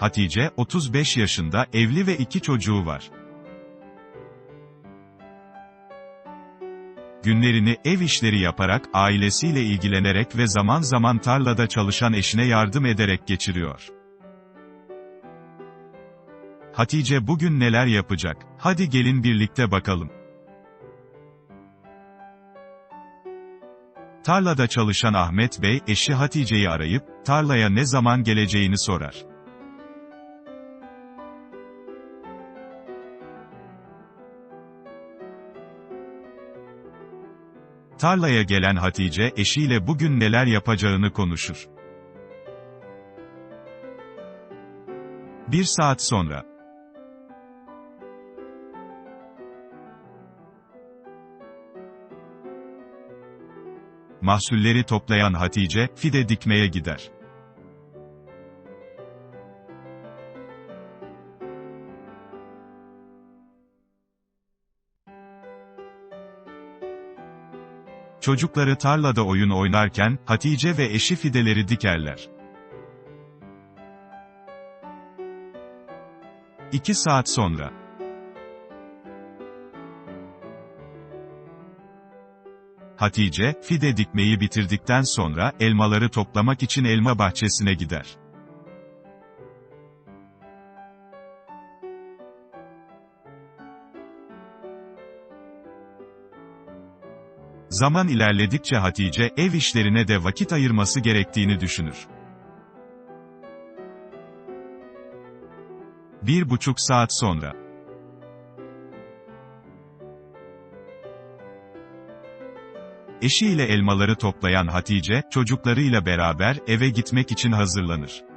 Hatice, 35 yaşında, evli ve iki çocuğu var. Günlerini ev işleri yaparak, ailesiyle ilgilenerek ve zaman zaman tarlada çalışan eşine yardım ederek geçiriyor. Hatice bugün neler yapacak? Hadi gelin birlikte bakalım. Tarlada çalışan Ahmet Bey, eşi Hatice'yi arayıp, tarlaya ne zaman geleceğini sorar. Tarlaya gelen Hatice, eşiyle bugün neler yapacağını konuşur. Bir saat sonra. Mahsulleri toplayan Hatice, fide dikmeye gider. Çocukları tarlada oyun oynarken, Hatice ve eşi fideleri dikerler. İki saat sonra. Hatice, fide dikmeyi bitirdikten sonra, elmaları toplamak için elma bahçesine gider. Zaman ilerledikçe Hatice, ev işlerine de vakit ayırması gerektiğini düşünür. Bir buçuk saat sonra. Eşiyle elmaları toplayan Hatice, çocuklarıyla beraber eve gitmek için hazırlanır.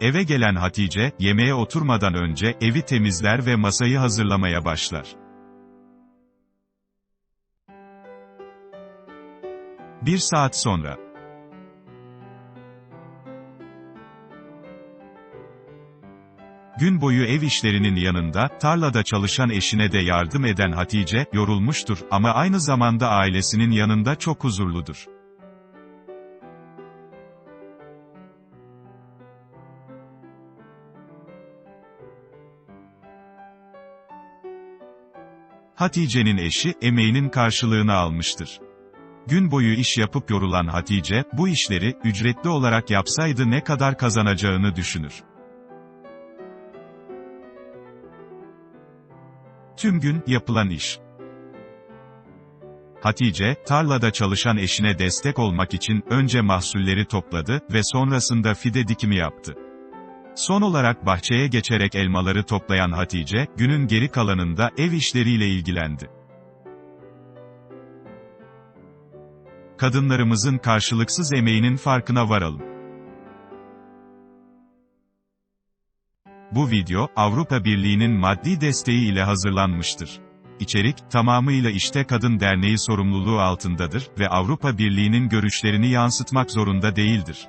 Eve gelen Hatice, yemeğe oturmadan önce evi temizler ve masayı hazırlamaya başlar. Bir saat sonra. Gün boyu ev işlerinin yanında, tarlada çalışan eşine de yardım eden Hatice, yorulmuştur ama aynı zamanda ailesinin yanında çok huzurludur. Hatice'nin eşi, emeğinin karşılığını almıştır. Gün boyu iş yapıp yorulan Hatice, bu işleri, ücretli olarak yapsaydı ne kadar kazanacağını düşünür. Tüm gün, yapılan iş. Hatice, tarlada çalışan eşine destek olmak için, önce mahsulleri topladı ve sonrasında fide dikimi yaptı. Son olarak bahçeye geçerek elmaları toplayan Hatice, günün geri kalanında ev işleriyle ilgilendi. Kadınlarımızın karşılıksız emeğinin farkına varalım. Bu video, Avrupa Birliği'nin maddi desteği ile hazırlanmıştır. İçerik, tamamıyla İşte Kadın Derneği sorumluluğu altındadır ve Avrupa Birliği'nin görüşlerini yansıtmak zorunda değildir.